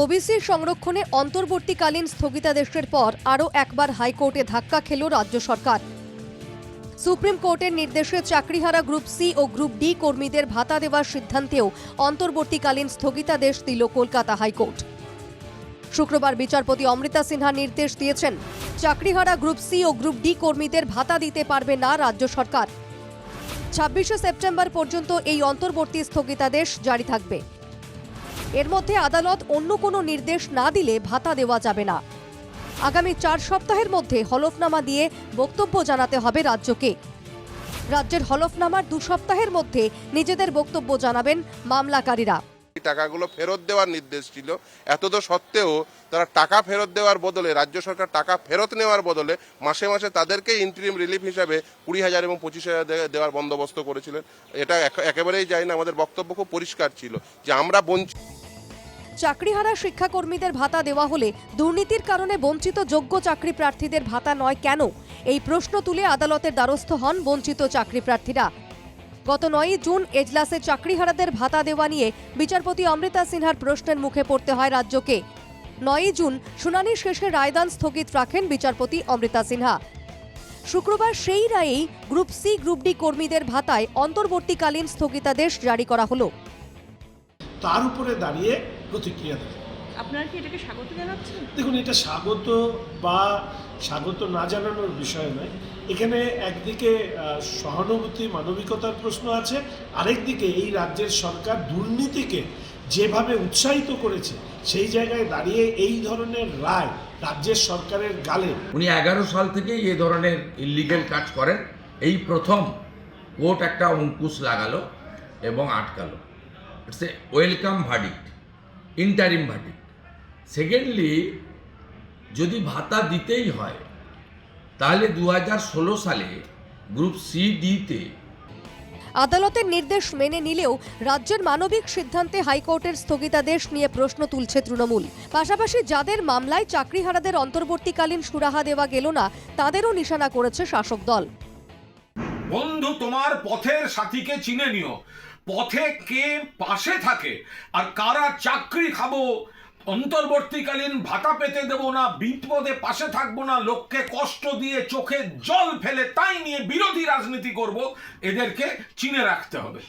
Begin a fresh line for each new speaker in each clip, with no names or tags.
OBC সংরক্ষণে অন্তর্বর্তীকালীন স্থগিতাদেশের পর আরও একবার হাইকোর্টে ধাক্কা খেল রাজ্য সরকার। সুপ্রিম কোর্টের নির্দেশে চাকরিহারা গ্রুপ সি ও গ্রুপ ডি কর্মীদের ভাতা দেওয়ার সিদ্ধান্তেও অন্তর্বর্তীকালীন স্থগিতাদেশ দিল কলকাতা হাইকোর্ট। শুক্রবার বিচারপতি অমৃতা সিনহা নির্দেশ দিয়েছেন, চাকরিহারা গ্রুপ সি ও গ্রুপ ডি কর্মীদের ভাতা দিতে পারবে না রাজ্য সরকার। ছাব্বিশে সেপ্টেম্বর পর্যন্ত এই অন্তর্বর্তী স্থগিতাদেশ জারি থাকবে। এর মধ্যে আদালত অন্য কোনো নির্দেশ না দিলে ভাতা দেওয়া যাবে না। আগামী চার সপ্তাহের মধ্যে হলফনামা দিয়ে বক্তব্য জানাতে হবে রাজ্যকে। রাজ্যের হলফনামার দু সপ্তাহের মধ্যে নিজেদের বক্তব্য জানাবেন মামলাকারীরা।
টাকাগুলো ফেরত দেওয়ার নির্দেশ ছিল। এতদ সত্ত্বেও তারা টাকা ফেরত দেওয়ার বদলে, রাজ্য সরকার টাকা ফেরত নেওয়ার বদলে মাসে মাসে তাদেরকে ইন্টারিম রিলিফ হিসাবে কুড়ি হাজার এবং পঁচিশ হাজার দেওয়ার বন্দোবস্ত করেছিলেন। এটা একেবারেই যায় না আমাদের বক্তব্য খুব পরিষ্কার ছিল যে আমরা বঞ্চিত
চাকরিহারা শিক্ষাকর্মীদের ভাতা দেওয়া হলে দুর্নীতির কারণে বঞ্চিত যোগ্য চাকরি প্রার্থীদের ভাতা নয় কেন? এই প্রশ্ন তুলে আদালতের দ্বারস্থ হন বঞ্চিত চাকরি প্রার্থীরা গত নয়ই জুন এজলাসে চাকরিহারাদের ভাতা দেওয়া নিয়ে বিচারপতি অমৃতা সিনহার প্রশ্নের মুখে পড়তে হয় রাজ্যকে। নয়ই জুন শুনানি শেষে রায়দান স্থগিত রাখেন বিচারপতি অমৃতা সিনহা। শুক্রবার সেই রায়েই গ্রুপ সি, গ্রুপ ডি কর্মীদের ভাতায় অন্তর্বর্তীকালীন স্থগিতাদেশ জারি করা হলো।
তার উপরে দাঁড়িয়ে প্রতিক্রিয়া দেয়।
আপনারা কি এটাকে স্বাগত জানাচ্ছেন?
দেখুন এটা স্বাগত বা স্বাগত না জানানোর বিষয় নয়। এখানে একদিকে সহানুভূতি মানবিকতার প্রশ্ন আছে। আরেকদিকে এই রাজ্যের সরকার দুর্নীতিকে যেভাবে উৎসাহিত করেছে সেই জায়গায় দাঁড়িয়ে এই ধরনের রায় রাজ্যের সরকারের গালে।
উনি এগারো সাল থেকেই এ ধরনের ইলিগেল কাজ করেন। এই প্রথম কোর্ট একটা অঙ্কুশ লাগালো এবং আটকালো। It's a welcome verdict interim verdict secondly যদি ভাতা দিতেই হয় তাহলে দু ষোলো সালে গ্রুপ সি ডিতে
আদালতের নির্দেশ মেনে নিলেও রাজ্যের মানবিক সিদ্ধান্তে হাইকোর্টের স্থগিতাদেশ নিয়ে প্রশ্ন তুলছে তৃণমূল। পাশাপাশি যাদের মামলায় চাকরিহারাদের অন্তর্বর্তীকালীন সুরাহা দেওয়া গেল না তাদেরও নিশানা করেছে শাসক দল।
বন্ধু তোমার পথের সাথীকে চিনে নিও। পথে কে পাশে থাকে? আর কারা চাকরি খাব? অন্তর্বর্তীকালীন ভাতা পেতে দেবো না, বিপদে পাশে থাকব না, লোককে কষ্ট দিয়ে চোখে জল ফেলে তাই নিয়ে বিরোধী রাজনীতি করব, এদেরকে চিনে রাখতে হবে।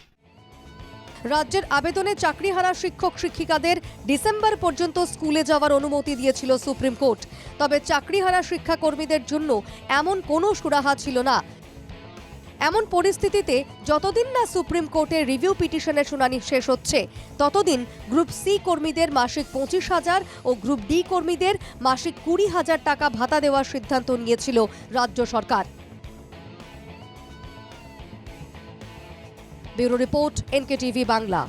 রাজ্যের আবেদনে চাকরি হারা শিক্ষক শিক্ষিকাদের ডিসেম্বর পর্যন্ত স্কুলে যাওয়ার অনুমতি দিয়েছিল সুপ্রিম কোর্ট। তবে চাকরি হারা শিক্ষাকর্মীদের জন্য এমন কোনো সুরাহা ছিল না এমন পরিস্থিতিতে যতদিন না সুপ্রিম কোর্টের রিভিউ পিটিশনের শুনানি শেষ হচ্ছে, ততদিন গ্রুপ সি কর্মীদের মাসিক পঁচিশ হাজার ও গ্রুপ ডি কর্মীদের মাসিক কুড়ি হাজার টাকা ভাতা দেওয়ার সিদ্ধান্ত নিয়েছিল রাজ্য সরকার। Bureau report NK TV Bangla.